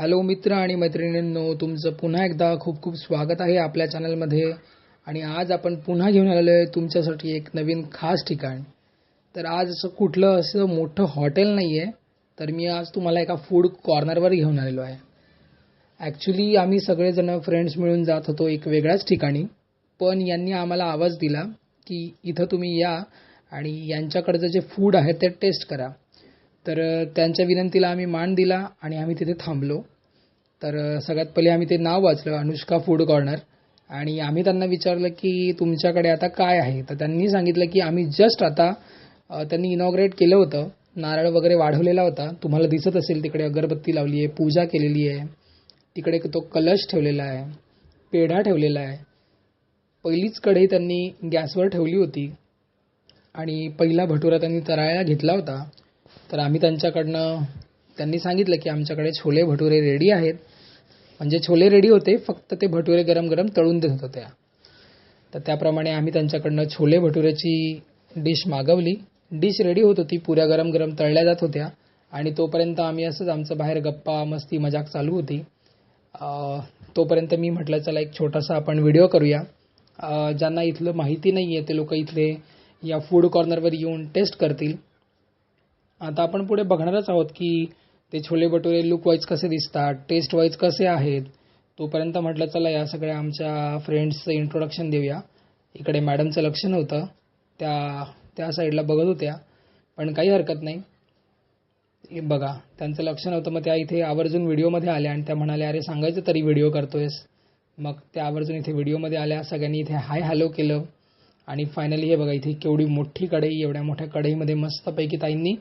Hello मित्र आणि मैत्रिणींनो तुमचं पुन्हा एकदा खूप खूप स्वागत आहे आपल्या चॅनलमध्ये. आणि आज आपण पुन्हा घेऊन आलेलो आहे तुमच्यासाठी एक नवीन खास ठिकाण. तर आज असं कुठलं असं मोठं हॉटेल नाही आहे तर मी आज तुम्हाला एका फूड कॉर्नरवर घेऊन आलेलो आहे. ॲक्च्युली आम्ही सगळेजण फ्रेंड्स मिळून जात होतो एक वेगळ्याच ठिकाणी पण यांनी आम्हाला आवाज दिला की इथं तुम्ही या आणि यांच्याकडचं जे फूड आहे ते टेस्ट करा. तर त्यांच्या विनंतीला आम्ही मान दिला आणि आम्ही तिथे थांबलो. तर सगळ्यात पहिले आम्ही ते नाव वाचलं अनुष्का फूड कॉर्नर. आणि आम्ही त्यांना विचारलं की तुमच्याकडे आता काय आहे? तर त्यांनी सांगितलं की आम्ही जस्ट आता त्यांनी इनॉग्रेट केलं होतं. नारळ वगैरे वाढवलेला होता. तुम्हाला दिसत असेल तिकडे अगरबत्ती लावली आहे पूजा केलेली आहे. तिकडे तो कलश ठेवलेला आहे पेढा ठेवलेला आहे. पहिलीच कढई त्यांनी गॅसवर ठेवली होती. आणि पहिला भटुरा त्यांनी तरायला घेतला होता. तर आम्ही त्यांच्याकडनं त्यांनी सांगितलं की आमच्याकडे छोले भटुरे रेडी आहेत. म्हणजे छोले रेडी होते फक्त ते भटुरे गरम गरम तळून देत होत्या तर त्याप्रमाणे आम्ही त्यांच्याकडनं छोले भटुऱ्याची डिश मागवली. डिश रेडी होत होती पुऱ्या गरम गरम तळल्या जात होत्या. आणि तोपर्यंत आम्ही असंच आमचं बाहेर गप्पा मस्ती मजाक चालू होती. तोपर्यंत मी म्हटलं चला एक छोटासा आपण व्हिडिओ करूया. ज्यांना इथलं माहिती नाही आहे ते लोक इथले या फूड कॉर्नरवर येऊन टेस्ट करतील. आता आपण पुढे बघणारच आहोत की ते छोले भटुरे लुक वाईज कसे दिसतात टेस्ट वाईज कसे आहेत तोपर्यंत म्हटलं चला या सगळ्या आमच्या फ्रेंड्सचं इंट्रोडक्शन देऊया. इकडे मॅडमचं लक्ष नव्हतं. त्या त्या साईडला बघत होत्या. पण काही हरकत नाही. हे बघा त्यांचं लक्ष नव्हतं. मग त्या इथे आवर्जून व्हिडिओमध्ये आल्या आणि त्या म्हणाल्या अरे सांगायचं तरी व्हिडिओ करतोयस. मग त्या आवर्जून इथे व्हिडिओमध्ये आल्या. सगळ्यांनी इथे हाय हॅलो केलं. आणि फायनली हे बघा इथे केवढी मोठी कढई एवढ्या मोठ्या कढईमध्ये मस्तपैकी ताईंनी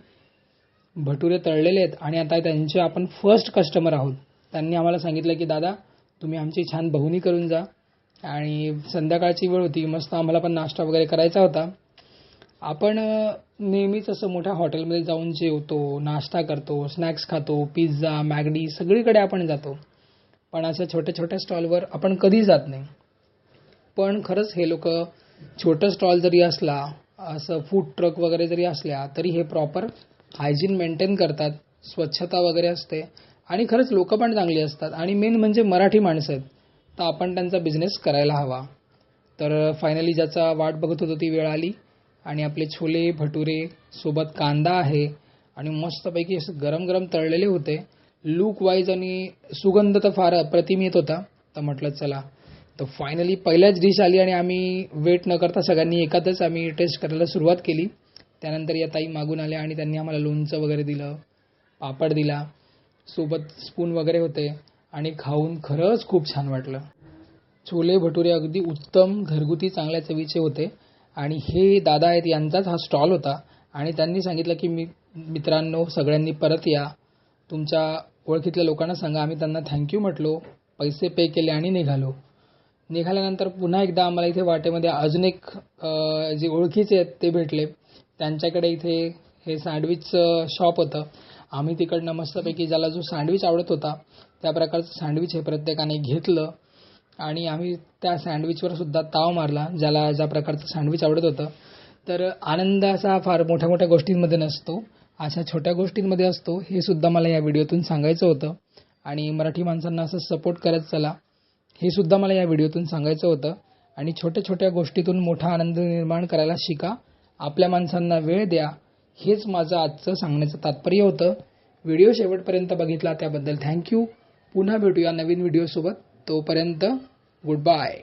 भटुरे तळलेले आहेत आणि आता त्यांचे आपण फर्स्ट कस्टमर आहोत. त्यांनी आम्हाला सांगितलं की दादा तुम्ही आमची छान बहुनी करून जा. आणि संध्याकाळची वेळ होती मस्त आम्हाला पण नाश्ता वगैरे करायचा होता. आपण नेहमीच असं मोठ्या हॉटेलमध्ये जाऊन जेवतो नाश्ता करतो स्नॅक्स खातो पिझ्झा मॅगडी सगळीकडे आपण जातो. पण अशा छोट्या छोट्या स्टॉलवर आपण कधी जात नाही. पण खरंच हे लोक छोटं स्टॉल जरी असला असं फूड ट्रक वगैरे जरी असल्या तरी हे प्रॉपर हायजीन मेंटेन करतात स्वच्छता वगैरे असते आणि खरंच लोक पण चांगली असतात. आणि मेन म्हणजे मराठी माणसं आहेत. तर आपण त्यांचा बिझनेस करायला हवा. तर फायनली ज्याचा वाट बघत होतो ती वेळ आली. आणि आपले छोले भटुरे सोबत कांदा आहे. आणि मस्तपैकी असं गरम गरम तळलेले होते. लूक वाईज आणि सुगंध तर फार अप्रतिम येत होता. तर म्हटलं चला. तर फायनली पहिल्याच डिश आली आणि आम्ही वेट न करता सगळ्यांनी एकातच आम्ही टेस्ट करायला सुरुवात केली. त्यानंतर या ताई मागून आल्या आणि त्यांनी आम्हाला लोणचं वगैरे दिलं पापड दिला सोबत स्पून वगैरे होते आणि खाऊन खरंच खूप छान वाटलं. छोले भटुरे अगदी उत्तम घरगुती चांगल्या चवीचे होते आणि हे दादा आहेत यांचाच हा स्टॉल होता आणि त्यांनी सांगितलं की मी मित्रांनो सगळ्यांनी परत या. तुमच्या ओळखीतल्या लोकांना सांगा आम्ही त्यांना थँक्यू म्हटलो पैसे पे केले आणि निघालो. निघाल्यानंतर पुन्हा एकदा आम्हाला इथे वाटेमध्ये अजून एक जे ओळखीचे आहेत ते भेटले. त्यांच्याकडे इथे हे सँडविचचं शॉप होतं. आम्ही तिकडनं मस्तपैकी ज्याला जो सँडविच आवडत होता त्या प्रकारचं सँडविच हे प्रत्येकाने घेतलं. आणि आम्ही त्या सँडविचवर सुद्धा ताव मारला ज्याला ज्या प्रकारचं सँडविच आवडत होतं. तर आनंद असा फार मोठ्या मोठ्या गोष्टींमध्ये नसतो. अशा छोट्या गोष्टींमध्ये असतो हे सुद्धा मला या व्हिडिओतून सांगायचं होतं. आणि मराठी माणसांना असं सपोर्ट करत चला हे सुद्धा मला या व्हिडिओतून सांगायचं होतं. आणि छोट्या छोट्या गोष्टीतून मोठा आनंद निर्माण करायला शिका. आपल्या माणसांना वेळ द्या हेच माझं आजचं सांगण्याचं तात्पर्य होतं. व्हिडिओ शेवटपर्यंत बघितला त्याबद्दल थँक्यू पुन्हा भेटूया नवीन व्हिडिओसोबत. तोपर्यंत गुड बाय